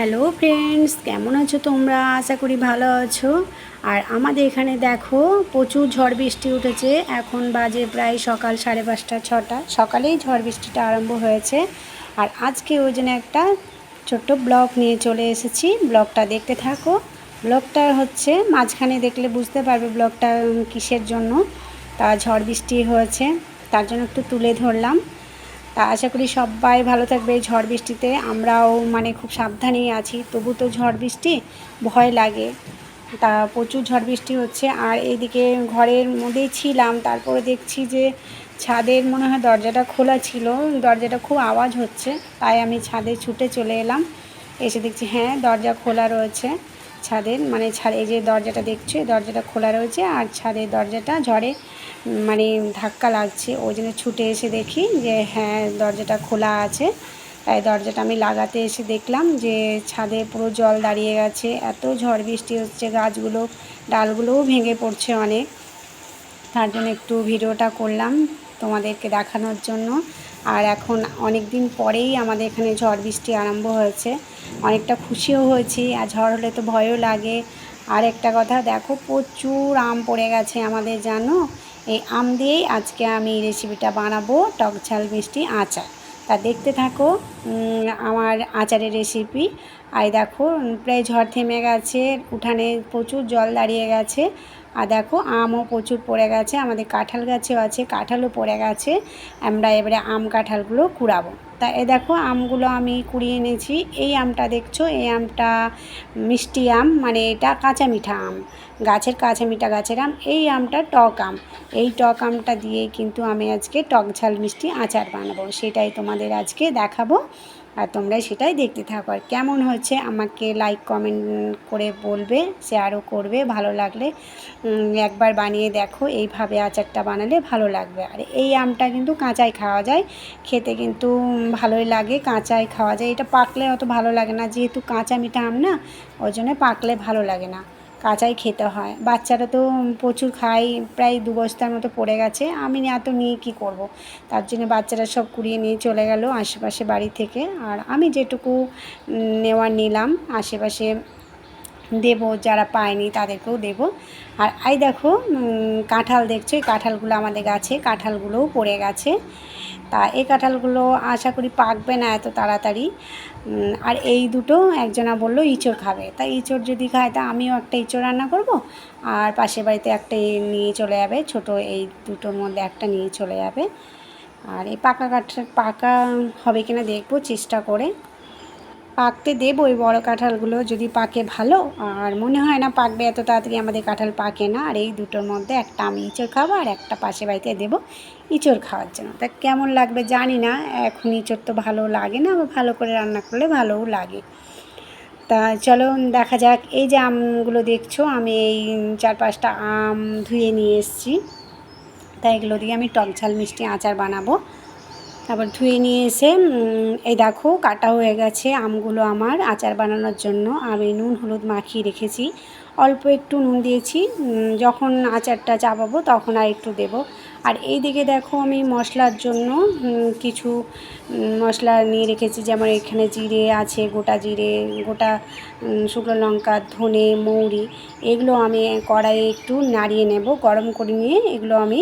Hello friends, কেমন আছো তোমরা? আশা করি ভালো আছো। আর আমাদের এখানে দেখো, প্রচুর ঝড় বৃষ্টি উঠেছে। এখন বাজে প্রায় সকাল সাড়ে পাঁচটা, ছটা। সকালেই ঝড় বৃষ্টিটা আরম্ভ হয়েছে। আর আজকে ওই জন্য একটা ছোট্ট ব্লগ নিয়ে চলে এসেছি। ব্লগটা দেখতে থাকো। ব্লগটা হচ্ছে, মাঝখানে দেখলে বুঝতে পারবে ব্লগটা কিসের জন্য। তা ঝড় বৃষ্টি হয়েছে, তার জন্য একটু তুলে ধরলাম। তা আশা করি সবাই ভালো থাকবে এই ঝড় বৃষ্টিতে। আমরাও মানে খুব সাবধানেই আছি, তবু তো ঝড় বৃষ্টি ভয় লাগে। তা প্রচুর ঝড় বৃষ্টি হচ্ছে, আর এইদিকে ঘরের মধ্যেই ছিলাম, তারপরে দেখছি যে ছাদের মনে হয় দরজাটা খোলা ছিল, দরজাটা খুব আওয়াজ হচ্ছে, তাই আমি ছাদে ছুটে চলে এলাম। এসে দেখছি হ্যাঁ দরজা খোলা রয়েছে ছাদের মানে ছাদ এই যে দরজাটা দেখছ দরজাটা খোলা রয়েছে, আর ছাদের দরজাটা ঝড়ে মানে ধাক্কা লাগছে, ওই জন্য ছুটে এসে দেখি যে হ্যাঁ দরজাটা খোলা আছে। তাই দরজাটা আমি লাগাতে এসে দেখলাম যে, ছাদে পুরো জল দাঁড়িয়ে গেছে। এত ঝড় বৃষ্টি হচ্ছে, গাছগুলো, ডালগুলোও ভেঙে পড়ছে অনেক। তার জন্য একটু ভিডিওটা করলাম তোমাদেরকে দেখানোর জন্য। আর এখন অনেক দিন পরেই আমাদের এখানে ঝড় বৃষ্টি আরম্ভ হয়েছে। অনেকটা খুশিও হয়েছি, আর ঝড় হলে তো ভয়ও লাগে। আর একটা কথা, দেখো প্রচুর আম পড়ে গেছে আমাদের, জানো? এই আম দিয়েই আজকে আমি রেসিপিটা বানাবো, টক ঝাল মিষ্টি আচার। তা দেখতে থাকো আমার আচারের রেসিপি আর দেখো প্রায় ঝড় থেমে গেছে, উঠানে প্রচুর জল দাঁড়িয়ে গেছে। আর দেখো আমও প্রচুর পড়ে গেছে, আমাদের কাঁঠাল গাছেও আছে, কাঁঠালও পড়ে গেছে, আমরা এবারে আম কাঁঠালগুলো কুড়াবো। তা এ দেখো আমগুলো আমি কুড়িয়ে এনেছি, এই আমটা দেখছ, এই আমটা মিষ্টি আম মানে এটা কাঁচা মিঠা আম, গাছের কাঁচা মিঠা গাছের আম, এই আমটা টক আম, এই টক আমটা দিয়ে কিন্তু আমি আজকে টক ঝাল মিষ্টি আচার বানাবো, সেটাই তোমাদের আজকে দেখাবো। আর তোমরা সেটাই দেখতে থাকো। আর কেমন হচ্ছে আমাকে লাইক কমেন্ট করে বলবে শেয়ারও করবে, ভালো লাগলে একবার বানিয়ে দেখো, এইভাবে আচারটা বানালে ভালো লাগবে। আর এই আমটা কিন্তু কাঁচাই খাওয়া যায়, খেতে কিন্তু ভালোই লাগে, কাঁচাই খাওয়া যায়। এটা পাকলে অত ভালো লাগে না, যেহেতু কাঁচা মিঠা আম না, ওই জন্য পাকলে ভালো লাগে না। কাঁচাই খেতে হয়। বাচ্চারা তো প্রচুর খায় প্রায় দু বস্তার মতো পড়ে গেছে। আমি এত নিয়ে কি করব। তার জন্য বাচ্চারা সব কুড়িয়ে নিয়ে চলে গেল আশেপাশে বাড়ি থেকে। আর আমি যেটুকু উম, নেওয়ার নিলাম আশেপাশে দেবো যারা পায়নি তাদেরকেও দেবো। আর এই দেখো কাঁঠাল দেখছ? এই কাঁঠালগুলো আমাদের গাছে কাঁঠালগুলোও পড়ে গেছে। তা এই কাঁঠালগুলো আশা করি পাকবে না এত তাড়াতাড়ি। আর এই দুটো একজনা বলল ইঁচড় খাবে। তা ইঁচড় যদি খায়, তা আমিও একটা ইঁচড় রান্না করব, আর পাশের বাড়িতে একটা নিয়ে চলে যাবে, ছোট এই দুটোর মধ্যে একটা নিয়ে চলে যাবে। আর এই পাকা কাঠ পাকা হবে কিনা দেখব, চেষ্টা করে। পাকতে দেবো ওই বড়ো কাঁঠালগুলো যদি পাকে ভালো। আর মনে হয় না পাকবে এত তাড়াতাড়ি আমাদের কাঁঠাল পাকে না। আর এই দুটোর মধ্যে একটা আমি ইঁচড় খাব আর একটা পাশে বাড়িতে দেবো ইঁচড় খাওয়ার জন্য। তা কেমন লাগবে জানি না, এখন ইঁচড় তো ভালো লাগে না, আবার ভালো করে রান্না করলে ভালোও লাগে। তা চলো দেখা যাক, এই যে আমগুলো দেখছ, আমি এই চার পাঁচটা আম ধুয়ে নিয়ে এসেছি। তাই এগুলো দিয়ে আমি টক ঝাল মিষ্টি আচার বানাবো। তারপর ধুয়ে নিয়ে এসে এই দেখো কাটা হয়ে গেছে আমগুলো আমার আচার বানানোর জন্য। আমি নুন, হলুদ মাখিয়ে রেখেছি। অল্প একটু নুন দিয়েছি। যখন আচারটা চাপাবো তখন আর একটু দেব। আর এই দিকে দেখো আমি মশলার জন্য কিছু মশলা নিয়ে রেখেছি। যেমন এখানে জিরে আছে, গোটা জিরে, গোটা শুকনো লঙ্কা, ধনে, মৌরি, এগুলো আমি কড়াইয়ে একটু নাড়িয়ে নেব। গরম করে নিয়ে এগুলো আমি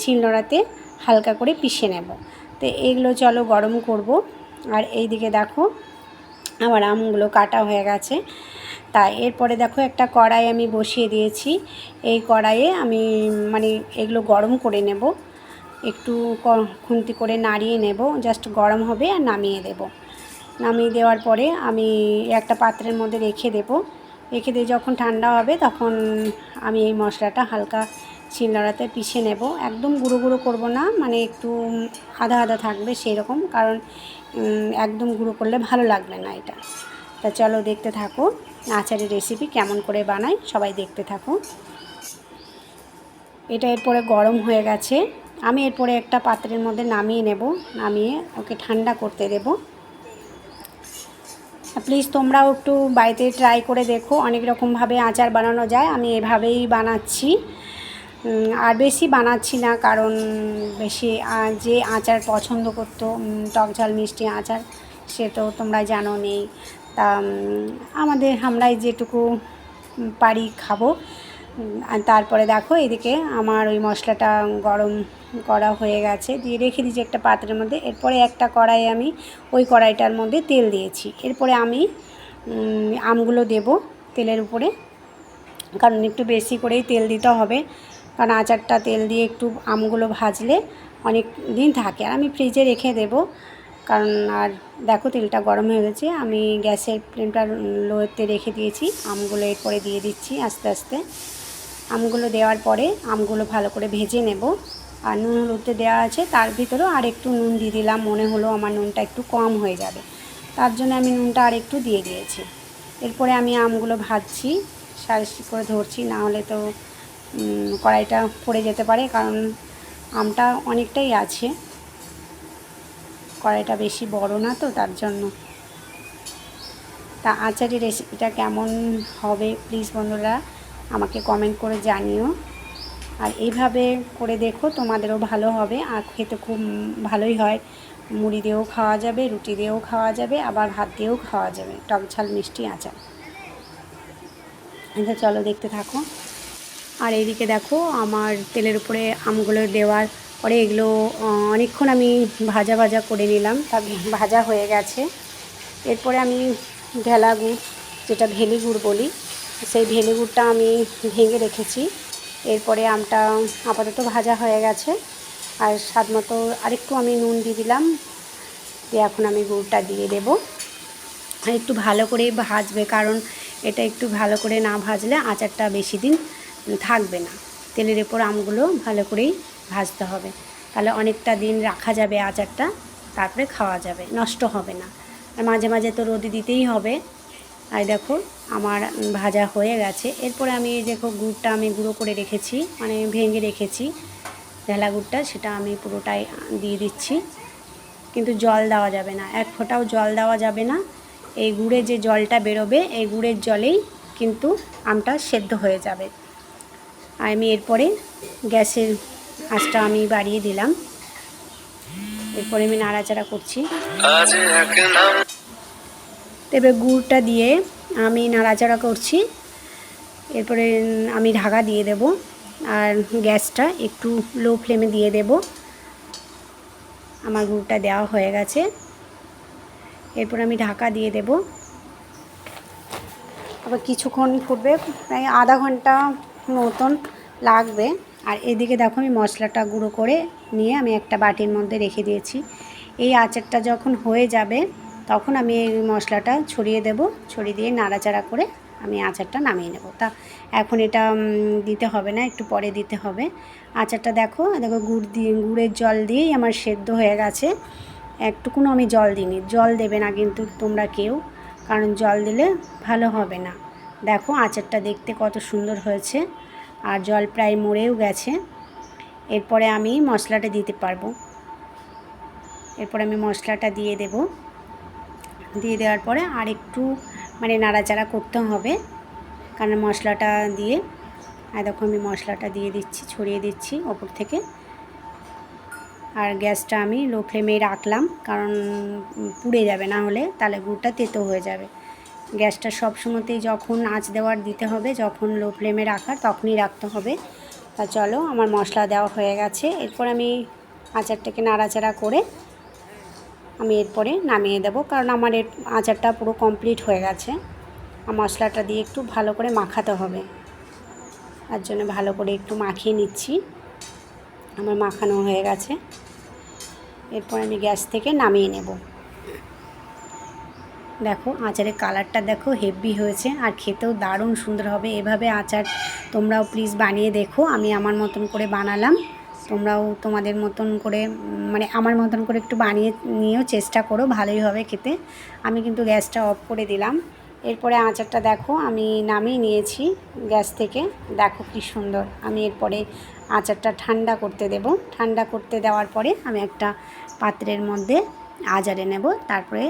শিলনোড়াতে হালকা করে পিষে নেব। তো এইগুলো চলো গরম করব। আর এই দিকে দেখো, আমার আমগুলো কাটা হয়ে গেছে। তা এরপরে দেখো একটা কড়াই আমি বসিয়ে দিয়েছি। এই কড়াইয়ে আমি মানে এগুলো গরম করে নেব। একটু খুন্তি করে নাড়িয়ে নেব। জাস্ট গরম হবে আর নামিয়ে দেব। নামিয়ে দেওয়ার পরে আমি একটা পাত্রের মধ্যে রেখে দেব। রেখে দিয়ে যখন ঠান্ডা হবে তখন আমি এই মশলাটা হালকা শিলনোড়াতে পিষে নেব। একদম গুঁড়ো গুঁড়ো করব না মানে একটু আধা আধা থাকবে সেই রকম কারণ একদম গুঁড়ো করলে ভালো লাগবে না এটা। তা চলো দেখতে থাকো, আচারের রেসিপি কেমন করে বানাই, সবাই দেখতে থাকো। এটা এরপরে গরম হয়ে গেছে, আমি এরপরে একটা পাত্রের মধ্যে নামিয়ে নেব, নামিয়ে ওকে ঠান্ডা করতে দেব। প্লিজ তোমরাও একটু বাড়িতে ট্রাই করে দেখো, অনেক রকমভাবে আচার বানানো যায়, আমি এভাবেই বানাচ্ছি। আর বেশি বানাচ্ছি না, কারণ বেশি যে আচার পছন্দ করতো টক ঝাল, মিষ্টি আচার, সে তো তোমরা জানো নেই। তা আমাদের, আমরাই যেটুকু পারি খাব। তারপরে দেখো, এদিকে আমার ওই মশলাটা গরম করা হয়ে গেছে। দিয়ে রেখে দিয়েছি একটা পাত্রের মধ্যে। এরপরে একটা কড়াই আমি ওই কড়াইটার মধ্যে তেল দিয়েছি। এরপরে আমি আমগুলো দেব তেলের উপরে। কারণ একটু বেশি করেই তেল দিতে হবে। কারণ আচারটা তেল দিয়ে একটু আমগুলো ভাজলে অনেক দিন থাকে। আর আমি ফ্রিজে রেখে দেব। কারণ আর দেখো তেলটা গরম হয়ে গেছে। আমি গ্যাসের ফ্লেমটা লোতে রেখে দিয়েছি। আমগুলো এরপরে দিয়ে দিচ্ছি আস্তে আস্তে। আমগুলো দেওয়ার পরে আমগুলো ভালো করে ভেজে নেব। আর নুন হলুদে দেওয়া আছে, তার ভিতরেও আর একটু নুন দিয়ে দিলাম। মনে হলো আমার নুনটা একটু কম হয়ে যাবে। তার জন্য আমি নুনটা আর একটু দিয়ে দিয়েছি। এরপরে আমি আমগুলো ভাজছি সারিসি করে ধরছি, না হলে তো কড়াইটা পড়ে যেতে পারে, কারণ আমটা অনেকটাই আছে। কড়াইটা বেশি বড় না তো, তার জন্য। তা আচারের রেসিপিটা কেমন হবে প্লিজ বন্ধুরা আমাকে কমেন্ট করে জানিও। আর এইভাবে করে দেখো, তোমাদেরও ভালো হবে। আর খেতে খুব ভালোই হয়। মুড়ি দিয়েও খাওয়া যাবে, রুটি দিয়েও খাওয়া যাবে, আবার ভাত দিয়েও খাওয়া যাবে। টক ঝাল মিষ্টি আচার। আচ্ছা চলো দেখতে থাকো। আর এইদিকে দেখো আমার তেলের উপরে আমগুলো দেওয়ার পরে এগুলো অনেকক্ষণ আমি ভাজা ভাজা করে নিলাম। তা ভাজা হয়ে গেছে। এরপরে আমি ঢেলা গুড়, যেটা ভেলি গুড় বলি, সেই ভেলি গুড়টা আমি ভেঙে রেখেছি। এরপরে আমটা আপাতত ভাজা হয়ে গেছে। আর স্বাদ মতো আরেকটু আমি নুন দিয়ে দিলাম। দিয়ে এখন আমি গুড়টা দিয়ে দেবো। আর একটু ভালো করে ভাজবে, কারণ এটা একটু ভালো করে না ভাজলে আচারটা বেশি দিন থাকবে না। তেলের উপর আমগুলো ভালো করেই ভাজতে হবে। তাহলে অনেকটা দিন রাখা যাবে আচারটা তারপরে খাওয়া যাবে, নষ্ট হবে না। আর মাঝে মাঝে তো রোদে দিতেই হবে। আর দেখো, আমার ভাজা হয়ে গেছে। এরপরে আমি দেখো গুড়টা আমি গুঁড়ো করে রেখেছি মানে ভেঙে রেখেছি। ঢেলা গুড়টা, সেটা আমি পুরোটাই দিয়ে দিচ্ছি। কিন্তু জল দেওয়া যাবে না। এক ফোঁটাও জল দেওয়া যাবে না। এই গুড়ে যে জলটা বেরোবে, এই গুড়ের জলেই কিন্তু আমটা সেদ্ধ হয়ে যাবে। আমি এরপরে গ্যাসের আঁচটা আমি বাড়িয়ে দিলাম। এরপরে আমি নাড়াচাড়া করছি। তবে গুড়টা দিয়ে আমি নাড়াচাড়া করছি। এরপরে আমি ঢাকা দিয়ে দেব আর গ্যাসটা একটু লো ফ্লেমে দিয়ে দেব। আমার গুড়টা দেওয়া হয়ে গেছে। এরপর আমি ঢাকা দিয়ে দেব। আবার কিছুক্ষণ ফুটবে প্রায় আধা ঘণ্টা মতন লাগবে। আর এদিকে দেখো আমি মশলাটা গুঁড়ো করে নিয়ে আমি একটা বাটির মধ্যে রেখে দিয়েছি। এই আচারটা যখন হয়ে যাবে, তখন আমি এই মশলাটা ছড়িয়ে দেব। ছড়িয়ে দিয়ে নাড়াচাড়া করে আমি আচারটা নামিয়ে নেব। তা এখন এটা দিতে হবে না, একটু পরে দিতে হবে। আচারটা দেখো দেখো গুড় দিয়ে, গুড়ের জল দিয়েই আমার সেদ্ধ হয়ে গেছে। একটুকুনো আমি জল দিইনি। জল দেবে না কিন্তু তোমরা কেউ, কারণ জল দিলে ভালো হবে না। দেখো আচারটা দেখতে কত সুন্দর হয়েছে। আর জল প্রায় মরেও গেছে। এরপরে আমি মশলাটা দিতে পারব। এরপরে আমি মশলাটা দিয়ে দেব। দিয়ে দেওয়ার পরে আর একটু মানে নাড়াচাড়া করতে হবে। কারণ মশলাটা দিয়ে, আর দেখো আমি মশলাটা দিয়ে দিচ্ছি, ছড়িয়ে দিচ্ছি ওপর থেকে। আর গ্যাসটা আমি লো ফ্লেমে রাখলাম, কারণ পুড়ে যাবে, না হলে তাহলে গুড়টা তেতো হয়ে যাবে। গ্যাসটা সব সময়তেই যখন আঁচ দেওয়ার দিতে হবে, যখন লো ফ্লেমে রাখার তখনই রাখতে হবে। তা চলো, আমার মশলা দেওয়া হয়ে গেছে। এরপর আমি আচারটাকে নাড়াচাড়া করে আমি এরপরে নামিয়ে দেবো, কারণ আমার এর আচারটা পুরো কমপ্লিট হয়ে গেছে। আর মশলাটা দিয়ে একটু ভালো করে মাখাতে হবে। তার জন্য ভালো করে একটু মাখিয়ে নিচ্ছি। আমার মাখানো হয়ে গেছে। এরপর আমি গ্যাস থেকে নামিয়ে নেব। দেখো আচারের কালারটা দেখো হেভি হয়েছে আর খেতেও দারুণ সুন্দর হবে। এভাবে আচার তোমরাও প্লিজ বানিয়ে দেখো। আমি আমার মতন করে বানালাম। তোমরাও তোমাদের মতন করে মানে আমার মতন করে একটু বানিয়ে নিয়েও চেষ্টা করো, ভালোই হবে খেতে। আমি কিন্তু গ্যাসটা অফ করে দিলাম। এরপরে আচারটা দেখো, আমি নামিয়ে নিয়েছি গ্যাস থেকে। দেখো কি সুন্দর। আমি এরপরে আচারটা ঠান্ডা করতে দেব। ঠান্ডা করতে দেওয়ার পরে আমি একটা পাত্রের মধ্যে আজারে নেব। তারপরে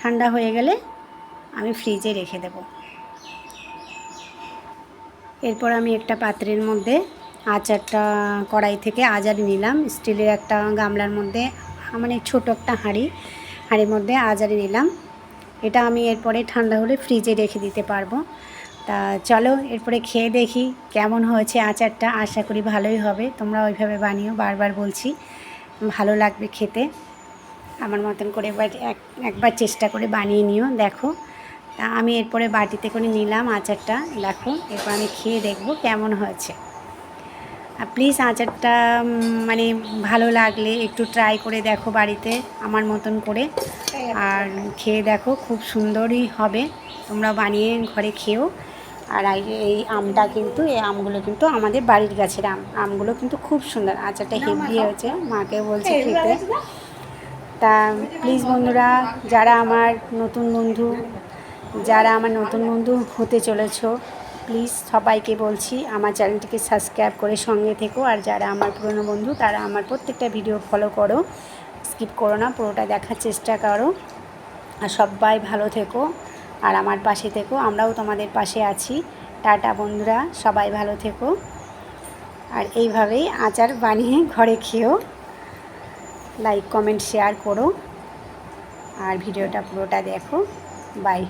ঠান্ডা হয়ে গেলে আমি ফ্রিজে রেখে দেব। এরপর আমি একটা পাত্রের মধ্যে আচারটা, কড়াই থেকে আচার নিলাম। স্টিলের একটা গামলার মধ্যে মানে ছোট একটা হাঁড়ি, হাঁড়ির মধ্যে আচারি নিলাম। এটা আমি এরপরে ঠান্ডা হলে ফ্রিজে রেখে দিতে পারব। তা চলো, এরপরে খেয়ে দেখি কেমন হয়েছে আচারটা। আশা করি ভালোই হবে। তোমরা ওইভাবে বানিও, বারবার বলছি। ভালো লাগবে খেতে। আমার মতন করে এবার এক একবার চেষ্টা করে বানিয়ে নিও দেখো। তা আমি এরপরে বাটিতে করে নিলাম আচারটা দেখো এরপর আমি খেয়ে দেখব কেমন হয়েছে। আর প্লিজ আচারটা মানে ভালো লাগলে একটু ট্রাই করে দেখো বাড়িতে আমার মতন করে। আর খেয়ে দেখো খুব সুন্দরই হবে তোমরা বানিয়ে ঘরে খেও আর এই- এই আমটা কিন্তু এই আমগুলো কিন্তু আমাদের বাড়ির গাছের আম আমগুলো কিন্তু খুব সুন্দর আচারটা হেভি হয়েছে মাকে বলছি খেতে। তা প্লিজ বন্ধুরা, যারা আমার নতুন বন্ধু, যারা আমার নতুন বন্ধু হতে চলেছো প্লিজ সবাইকে বলছি আমার চ্যানেলটিকে সাবস্ক্রাইব করে সঙ্গে থেকো। আর যারা আমার পুরনো বন্ধু, তারা আমার প্রত্যেকটা ভিডিও ফলো করো স্কিপ করো না, পুরোটা দেখার চেষ্টা করো। আর সবাই ভালো থেকো, আর আমার পাশে থেকো, আমরাও তোমাদের পাশে আছি। টাটা বন্ধুরা, সবাই ভালো থেকো। আর এইভাবেই আচার বানিয়ে ঘরে খেও। লাইক কমেন্ট শেয়ার করো। আর ভিডিওটা পুরোটা দেখো। বাই